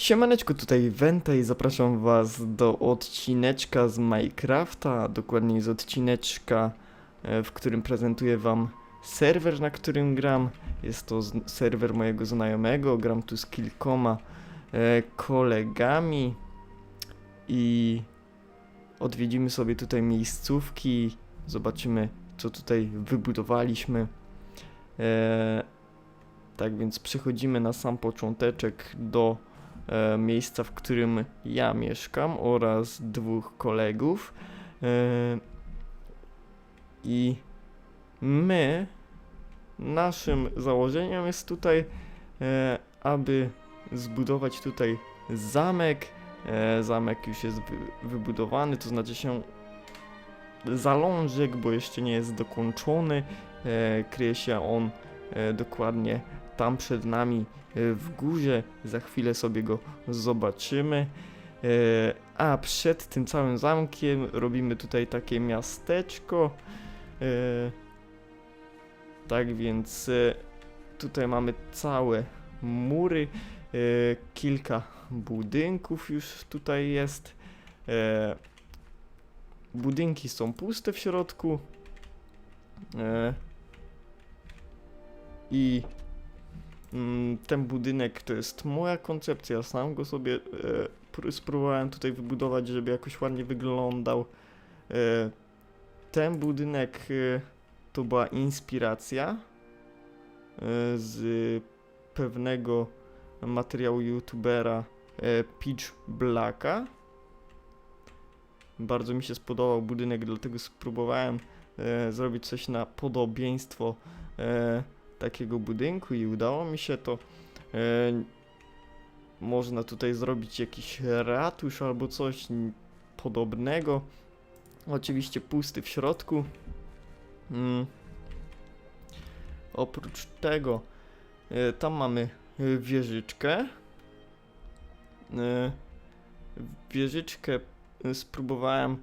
Siemaneczko, tutaj Wenta i zapraszam was do odcineczka z Minecrafta, dokładniej z odcineczka, e, w którym prezentuję wam serwer, na którym gram. Jest to serwer mojego znajomego, gram tu z kilkoma e, kolegami i odwiedzimy sobie tutaj miejscówki, zobaczymy co tutaj wybudowaliśmy. E, tak więc przechodzimy na sam począteczek do miejsca, w którym ja mieszkam oraz dwóch kolegów. E, I my, naszym założeniem jest tutaj, e, aby zbudować tutaj zamek. E, zamek już jest wy, wybudowany, to znaczy się zalążek, bo jeszcze nie jest dokończony. E, kryje się on e, dokładnie tam przed nami e, w górze. Za chwilę sobie go zobaczymy. E, A przed tym całym zamkiem robimy tutaj takie miasteczko. E, Tak więc tutaj mamy całe mury. Kilka budynków już tutaj jest. Budynki są puste w środku. I ten budynek to jest moja koncepcja, sam go sobie e, pró- spróbowałem tutaj wybudować, żeby jakoś ładnie wyglądał. E, ten budynek e, to była inspiracja z pewnego materiału youtubera Peach Blacka. Bardzo mi się spodobał budynek, dlatego spróbowałem zrobić coś na podobieństwo takiego budynku i udało mi się to. E, można tutaj zrobić jakiś ratusz albo coś podobnego. Oczywiście pusty w środku. Mm. Oprócz tego, e, tam mamy wieżyczkę. E, wieżyczkę spróbowałem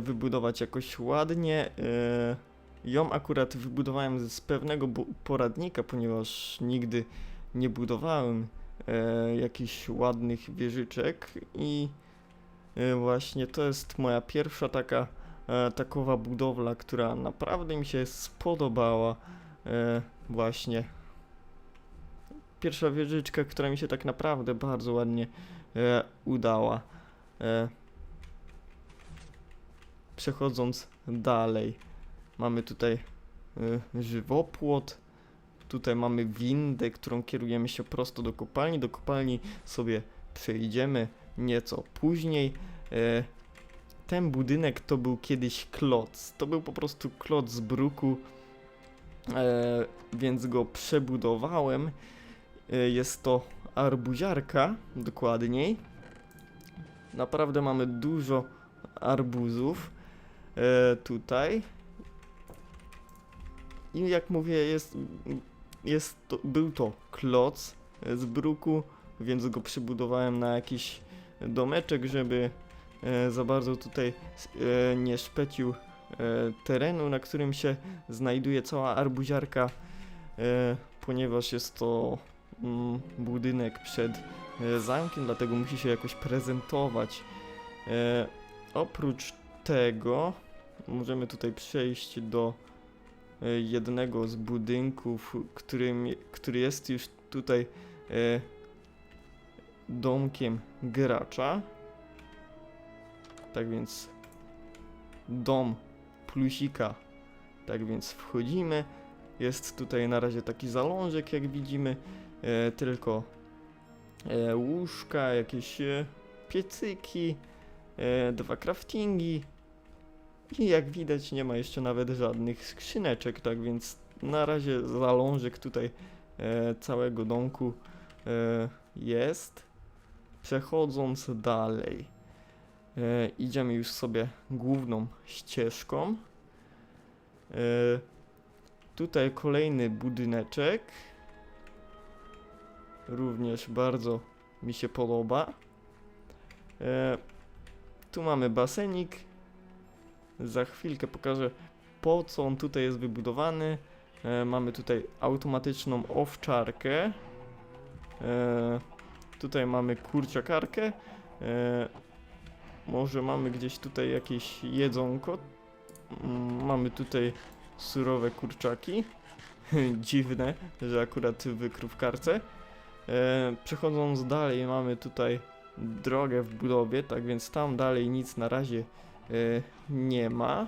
wybudować jakoś ładnie. Ją akurat wybudowałem z pewnego poradnika, ponieważ nigdy nie budowałem e, jakichś ładnych wieżyczek i e, właśnie to jest moja pierwsza taka e, takowa budowla, która naprawdę mi się spodobała e, właśnie. Pierwsza wieżyczka, która mi się tak naprawdę bardzo ładnie e, udała. E, przechodząc dalej. Mamy tutaj y, żywopłot. Tutaj mamy windę, którą kierujemy się prosto do kopalni. Do kopalni sobie przejdziemy nieco później. E, ten budynek to był kiedyś kloc. To był po prostu kloc z bruku, e, więc go przebudowałem. E, jest to arbuziarka, dokładniej. Naprawdę mamy dużo arbuzów tutaj. I jak mówię, jest, jest to, był to kloc z bruku, więc go przybudowałem na jakiś domeczek, żeby e, za bardzo tutaj e, nie szpecił e, terenu, na którym się znajduje cała arbuziarka, ponieważ jest to mm, budynek przed zamkiem, dlatego musi się jakoś prezentować. Oprócz tego możemy tutaj przejść do jednego z budynków, którym, który jest już tutaj e, domkiem gracza. Tak więc dom plusika. Tak więc wchodzimy. Jest tutaj na razie taki zalążek, jak widzimy. E, tylko e, łóżka, jakieś e, piecyki, e, dwa craftingi. I jak widać nie ma jeszcze nawet żadnych skrzyneczek, tak więc na razie zalążek tutaj e, całego domku e, jest. Przechodząc dalej, e, idziemy już sobie główną ścieżką. E, tutaj kolejny budyneczek. Również bardzo mi się podoba. E, tu mamy basenik. Za chwilkę pokażę po co on tutaj jest wybudowany. E, mamy tutaj automatyczną owczarkę. E, Tutaj mamy kurczakarkę. E, może mamy gdzieś tutaj jakieś jedzonko. Mm, Mamy tutaj surowe kurczaki. Dziwne, że akurat w krówkarce. E, przechodząc dalej mamy tutaj drogę w budowie, tak więc tam dalej nic na razie nie ma.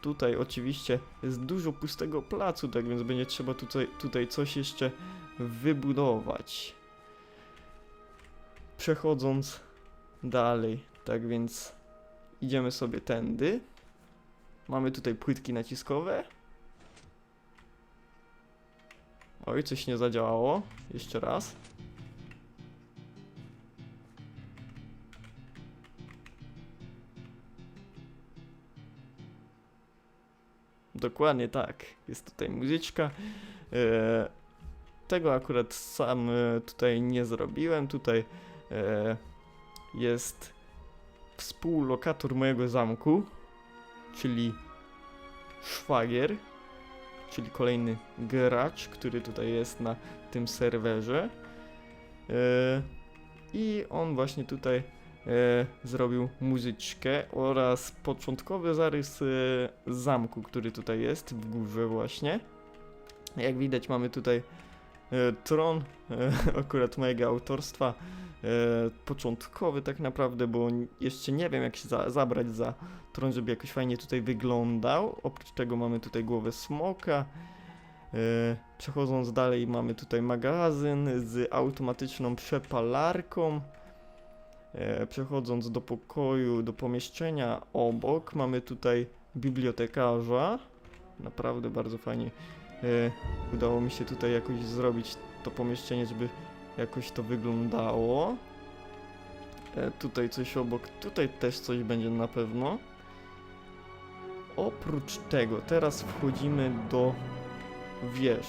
Tutaj oczywiście jest dużo pustego placu, tak więc będzie trzeba tutaj, tutaj coś jeszcze wybudować. Przechodząc dalej, tak więc idziemy sobie tędy. Mamy tutaj płytki naciskowe. Oj, coś nie zadziałało. Jeszcze raz. Dokładnie tak. Jest tutaj muzyczka. E, tego akurat sam e, tutaj nie zrobiłem. Tutaj e, jest współlokator mojego zamku, czyli szwagier, czyli kolejny gracz, który tutaj jest na tym serwerze. I on właśnie tutaj zrobił muzyczkę oraz początkowy zarys e, zamku, który tutaj jest w górze właśnie. Jak widać mamy tutaj e, tron e, akurat mojego autorstwa. E, początkowy tak naprawdę, bo jeszcze nie wiem jak się za, zabrać za tron, żeby jakoś fajnie tutaj wyglądał. Oprócz tego mamy tutaj głowę smoka. E, Przechodząc dalej mamy tutaj magazyn z automatyczną przepalarką. E, Przechodząc do pokoju, do pomieszczenia obok mamy tutaj bibliotekarza. Naprawdę bardzo fajnie e, udało mi się tutaj jakoś zrobić to pomieszczenie, żeby jakoś to wyglądało. E, tutaj coś obok, tutaj też coś będzie na pewno. Oprócz tego, teraz wchodzimy do wież.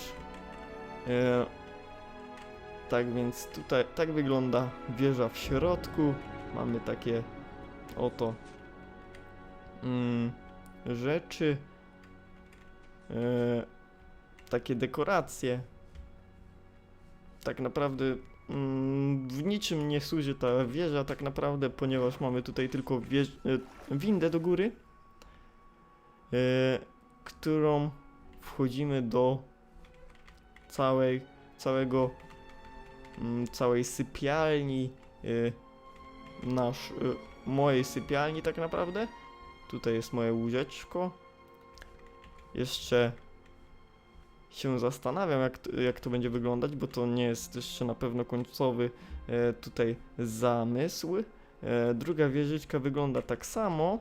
Tak więc tutaj, tak wygląda wieża w środku. Mamy takie oto mm, rzeczy, e, takie dekoracje. Tak naprawdę mm, w niczym nie służy ta wieża, tak naprawdę, ponieważ mamy tutaj tylko e, windę do góry, e, którą wchodzimy do całej, całego, całej sypialni, y, nasz, y, mojej sypialni tak naprawdę. Tutaj jest moje łóżeczko. Jeszcze się zastanawiam, jak, to- jak to będzie wyglądać, bo to nie jest jeszcze na pewno końcowy e, tutaj zamysł. E, druga wieżyczka wygląda tak samo.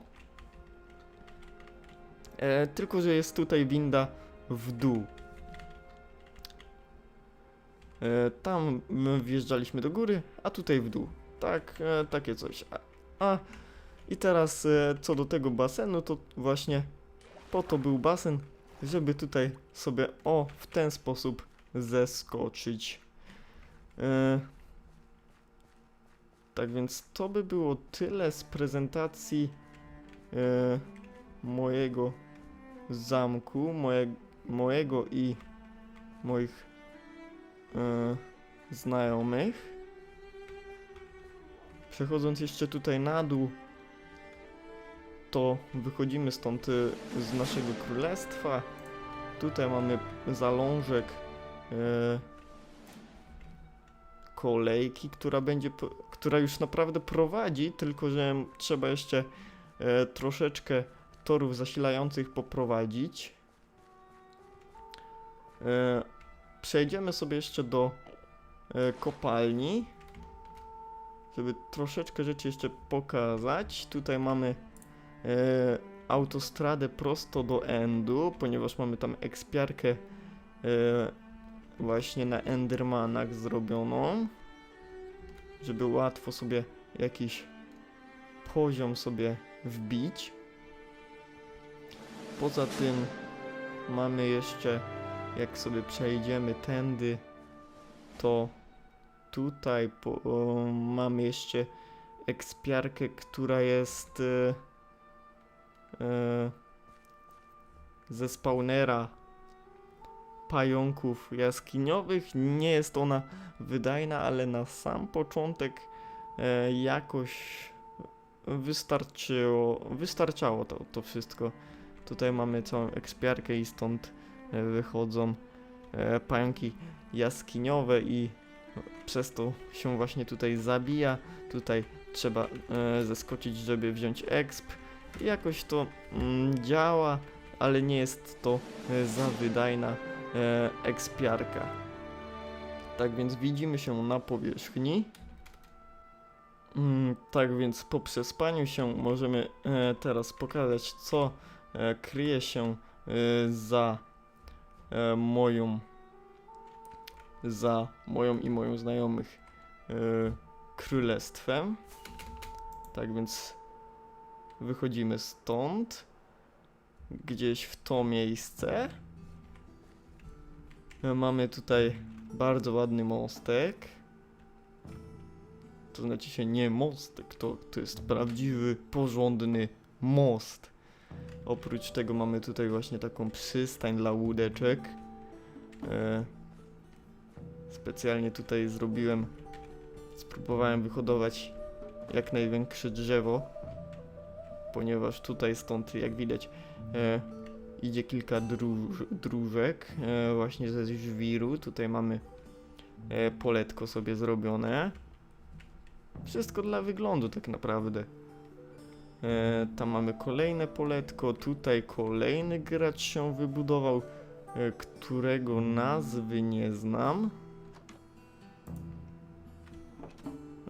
E, tylko, że jest tutaj winda w dół. E, tam my wjeżdżaliśmy do góry, a tutaj w dół. Tak, e, takie coś. A, a i teraz e, co do tego basenu, to właśnie po to był basen, żeby tutaj sobie o w ten sposób zeskoczyć. E, tak więc to by było tyle z prezentacji e, mojego zamku, moje, mojego i moich e, znajomych. Przechodząc jeszcze tutaj na dół, to wychodzimy stąd e, z naszego królestwa. Tutaj mamy zalążek e, kolejki, która będzie, która już naprawdę prowadzi, tylko że trzeba jeszcze e, troszeczkę torów zasilających poprowadzić. E, przejdziemy sobie jeszcze do e, kopalni, żeby troszeczkę rzeczy jeszcze pokazać. Tutaj mamy e, autostradę prosto do Endu, ponieważ mamy tam ekspiarkę e, właśnie na Endermanach zrobioną, żeby łatwo sobie jakiś poziom sobie wbić. Poza tym mamy jeszcze, jak sobie przejdziemy tędy, to tutaj po, o, mamy jeszcze ekspiarkę, która jest e, e, ze spawnera pająków jaskiniowych. Nie jest ona wydajna, ale na sam początek e, jakoś wystarczyło, wystarczało to, to wszystko. Tutaj mamy całą ekspiarkę i stąd wychodzą e, pająki jaskiniowe i przez to się właśnie tutaj zabija. Tutaj trzeba e, zeskoczyć, żeby wziąć exp. Jakoś to mm, działa, ale nie jest to e, za wydajna e, ekspiarka. Tak więc widzimy się na powierzchni. Mm, tak więc po przespaniu się możemy e, teraz pokazać, co e, kryje się e, za e, moją za moją i moją znajomych e, królestwem. Tak więc wychodzimy stąd, gdzieś w to miejsce. E, Mamy tutaj bardzo ładny mostek. To znaczy się nie mostek, to, to jest prawdziwy, porządny most. Oprócz tego mamy tutaj właśnie taką przystań dla łódeczek. E, specjalnie tutaj zrobiłem, spróbowałem wyhodować jak największe drzewo, ponieważ tutaj stąd, jak widać, e, idzie kilka dróż, dróżek e, właśnie ze żwiru. Tutaj mamy e, poletko sobie zrobione. Wszystko dla wyglądu tak naprawdę. E, tam mamy kolejne poletko, tutaj kolejny gracz się wybudował, e, którego nazwy nie znam.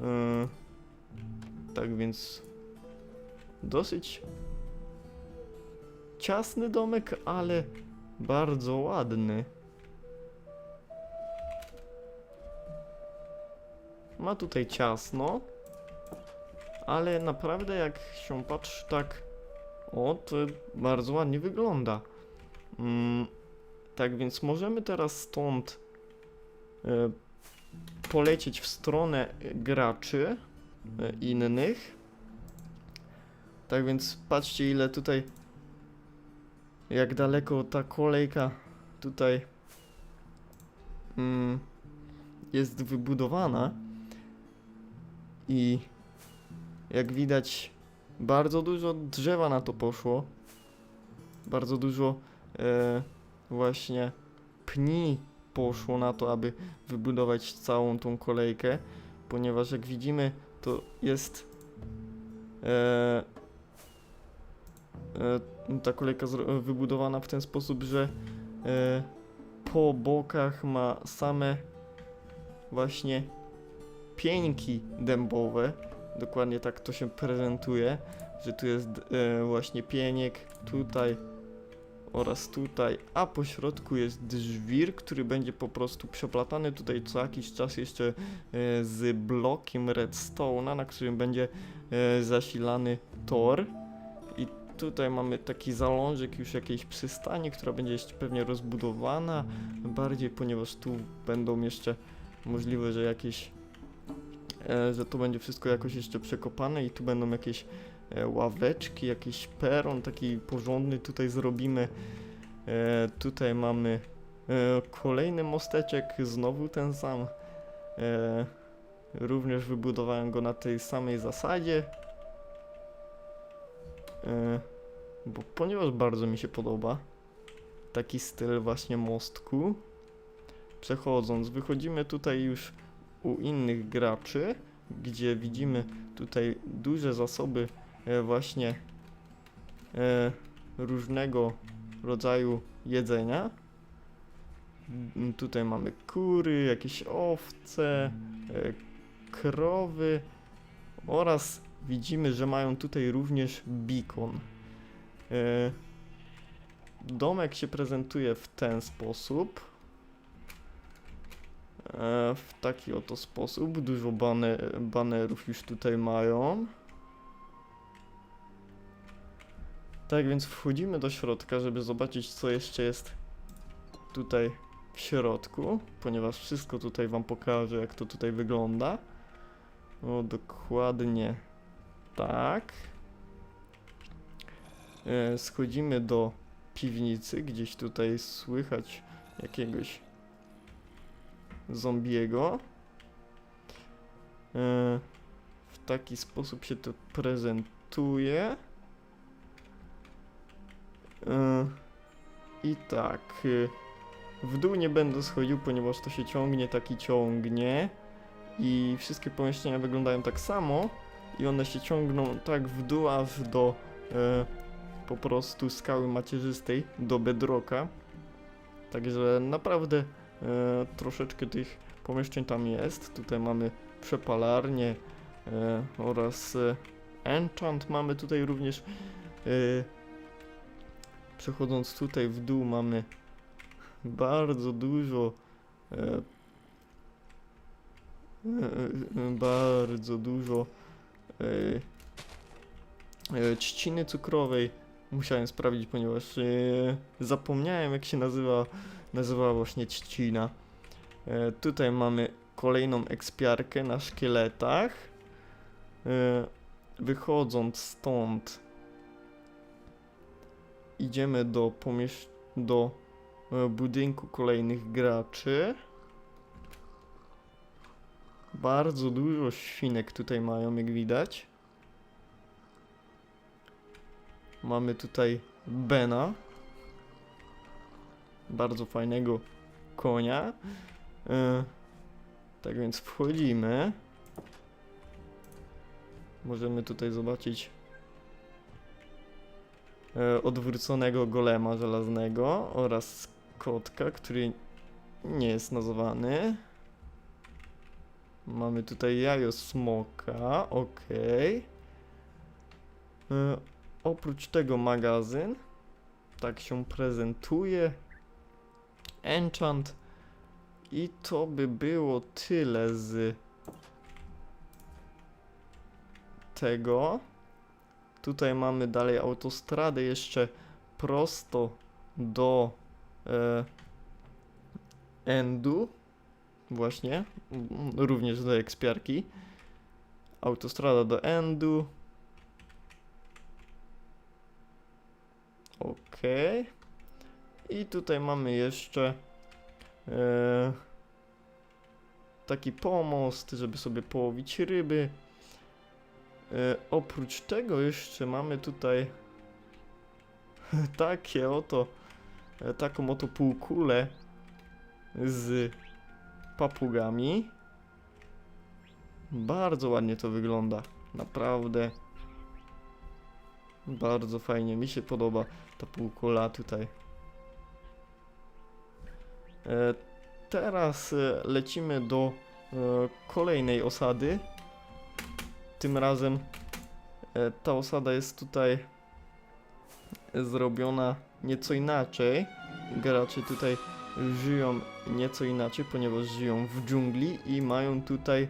E, tak więc dosyć ciasny domek, ale bardzo ładny. Ma tutaj ciasno, ale naprawdę jak się patrzy tak, o, to bardzo ładnie wygląda. Mm, tak więc możemy teraz stąd e, polecieć w stronę graczy e, innych. Tak więc patrzcie ile tutaj, jak daleko ta kolejka tutaj mm, jest wybudowana. I jak widać, bardzo dużo drzewa na to poszło. Bardzo dużo e, właśnie pni poszło na to, aby wybudować całą tą kolejkę, ponieważ jak widzimy, to jest e, e, ta kolejka wybudowana w ten sposób, że e, po bokach ma same właśnie pieńki dębowe. Dokładnie tak to się prezentuje, że tu jest e, właśnie pieniek, tutaj oraz tutaj, a po środku jest żwir, który będzie po prostu przeplatany tutaj co jakiś czas jeszcze e, z blokiem redstone'a, na którym będzie e, zasilany tor. I tutaj mamy taki zalążek już jakiejś przystani, która będzie jeszcze pewnie rozbudowana bardziej, ponieważ tu będą jeszcze możliwe, że jakieś że to będzie wszystko jakoś jeszcze przekopane i tu będą jakieś e, ławeczki, jakiś peron taki porządny tutaj zrobimy. E, tutaj mamy e, kolejny mosteczek, znowu ten sam. E, również wybudowałem go na tej samej zasadzie. E, bo ponieważ bardzo mi się podoba taki styl właśnie mostku. Przechodząc, wychodzimy tutaj już u innych graczy, gdzie widzimy tutaj duże zasoby e, właśnie e, różnego rodzaju jedzenia. Mm, Tutaj mamy kury, jakieś owce, e, krowy oraz widzimy, że mają tutaj również beacon. Domek się prezentuje w ten sposób. E, w taki oto sposób. Dużo bane, banerów już tutaj mają. Tak więc wchodzimy do środka, żeby zobaczyć co jeszcze jest tutaj w środku, ponieważ wszystko tutaj wam pokażę jak to tutaj wygląda. O, dokładnie tak. E, schodzimy do piwnicy, gdzieś tutaj słychać jakiegoś zombiego. E, w taki sposób się to prezentuje. E, I tak. e, W dół nie będę schodził, ponieważ to się ciągnie, tak i ciągnie. I wszystkie pomieszczenia wyglądają tak samo. I one się ciągną tak w dół, aż do e, po prostu skały macierzystej, do bedrocka. Także naprawdę troszeczkę tych pomieszczeń tam jest. Tutaj mamy przepalarnię e, oraz e, enchant. Mamy tutaj również e, przechodząc tutaj w dół mamy bardzo dużo e, e, e, bardzo dużo e, e, trzciny cukrowej. Musiałem sprawdzić, ponieważ e, zapomniałem jak się nazywa, nazywała właśnie trzcina. E, tutaj mamy kolejną ekspiarkę na szkieletach. E, wychodząc stąd idziemy do pomiesz- do e, budynku kolejnych graczy. Bardzo dużo świnek tutaj mają, jak widać. Mamy tutaj Bena. Bardzo fajnego konia. E, tak więc wchodzimy. Możemy tutaj zobaczyć e, odwróconego golema żelaznego oraz kotka, który nie jest nazwany. Mamy tutaj jajo smoka, ok. Oprócz tego magazyn. Tak się prezentuje. Enchant. I to by było tyle z tego. Tutaj mamy dalej autostradę jeszcze prosto do e, Endu. Właśnie. Również do ekspiarki. Autostrada do Endu. Ok. I tutaj mamy jeszcze e, taki pomost, żeby sobie połowić ryby. E, oprócz tego jeszcze mamy tutaj takie oto, e, taką oto półkulę z papugami. Bardzo ładnie to wygląda, naprawdę. Bardzo fajnie, mi się podoba ta półkula tutaj. E, teraz e, lecimy do e, kolejnej osady. Tym razem ta osada jest tutaj zrobiona nieco inaczej. Gracze tutaj żyją nieco inaczej, ponieważ żyją w dżungli i mają tutaj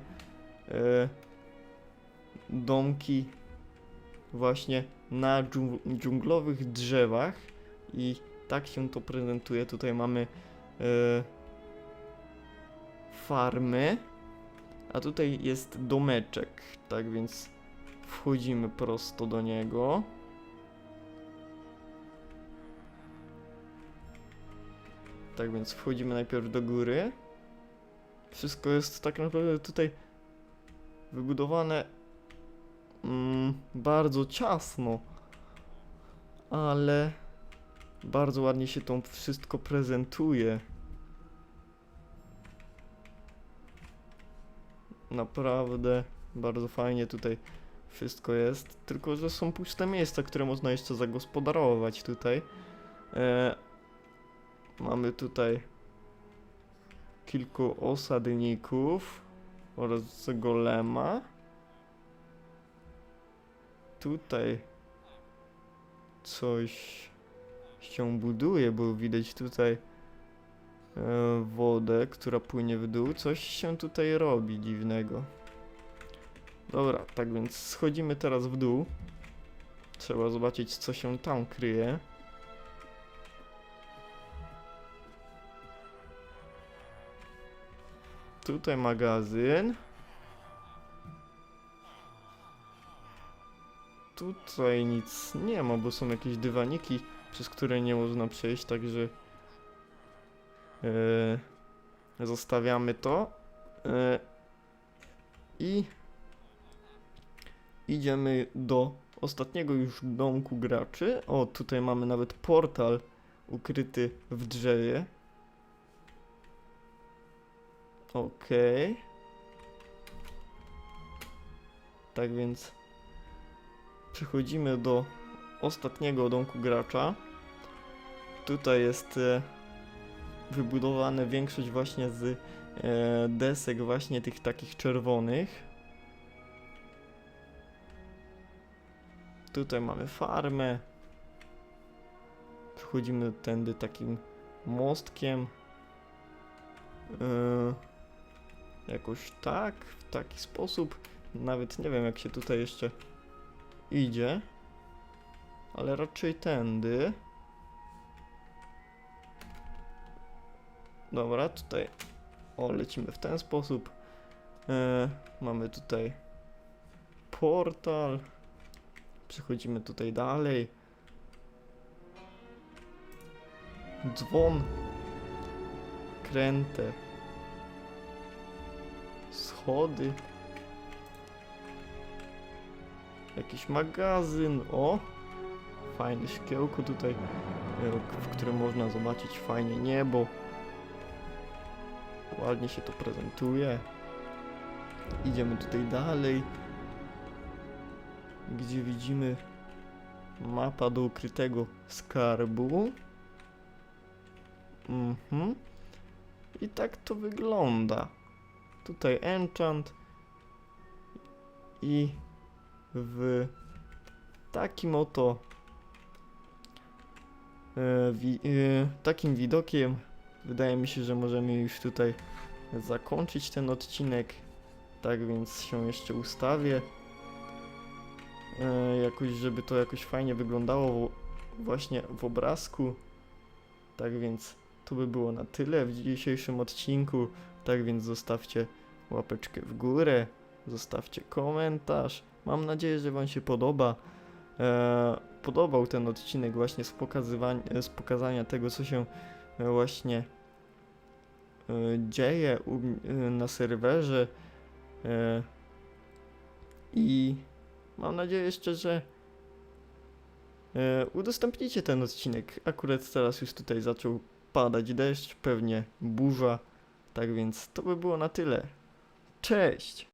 domki właśnie na dżung- dżunglowych drzewach i tak się to prezentuje. Tutaj mamy farmy, a tutaj jest domeczek, tak więc wchodzimy prosto do niego. Tak więc wchodzimy najpierw do góry. Wszystko jest tak naprawdę tutaj wybudowane mm, bardzo ciasno, ale bardzo ładnie się to wszystko prezentuje. Naprawdę bardzo fajnie tutaj wszystko jest, tylko że są puste miejsca, które można jeszcze zagospodarować tutaj. E, mamy tutaj kilku osadników oraz golema. Tutaj coś się buduje, bo widać tutaj e, wodę, która płynie w dół. Coś się tutaj robi dziwnego. Dobra, tak więc schodzimy teraz w dół. Trzeba zobaczyć, co się tam kryje. Tutaj magazyn. Tutaj nic nie ma, bo są jakieś dywaniki, przez które nie można przejść, także Yy, zostawiamy to. Yy, I idziemy do ostatniego już domku graczy. O, tutaj mamy nawet portal ukryty w drzewie. Okej. Tak więc przechodzimy do ostatniego domku gracza. Tutaj jest e, wybudowane większość właśnie z e, desek właśnie tych takich czerwonych. Tutaj mamy farmę. Przechodzimy tędy takim mostkiem. Yy, jakoś tak, w taki sposób. Nawet nie wiem, jak się tutaj jeszcze idzie. Ale raczej tędy. Dobra, tutaj. O, lecimy w ten sposób. E, mamy tutaj portal. Przechodzimy tutaj dalej. Dzwon. Krętę. Schody. Jakiś magazyn. O! Fajne szkiełko tutaj, e, w którym można zobaczyć fajnie niebo. Ładnie się to prezentuje. Idziemy tutaj dalej, gdzie widzimy mapa do ukrytego skarbu. Mhm. I tak to wygląda. Tutaj enchant i w takim oto wi- e, takim widokiem wydaje mi się, że możemy już tutaj zakończyć ten odcinek. Tak więc się jeszcze ustawię. E, jakoś, żeby to jakoś fajnie wyglądało właśnie w obrazku. Tak więc to by było na tyle w dzisiejszym odcinku. Tak więc zostawcie łapeczkę w górę, zostawcie komentarz. Mam nadzieję, że Wam się podoba. E, podobał ten odcinek właśnie z, z pokazania tego, co się e, właśnie e, dzieje u, na serwerze. I mam nadzieję jeszcze, że udostępnicie ten odcinek. Akurat teraz już tutaj zaczął padać deszcz, pewnie burza. Tak więc to by było na tyle. Cześć!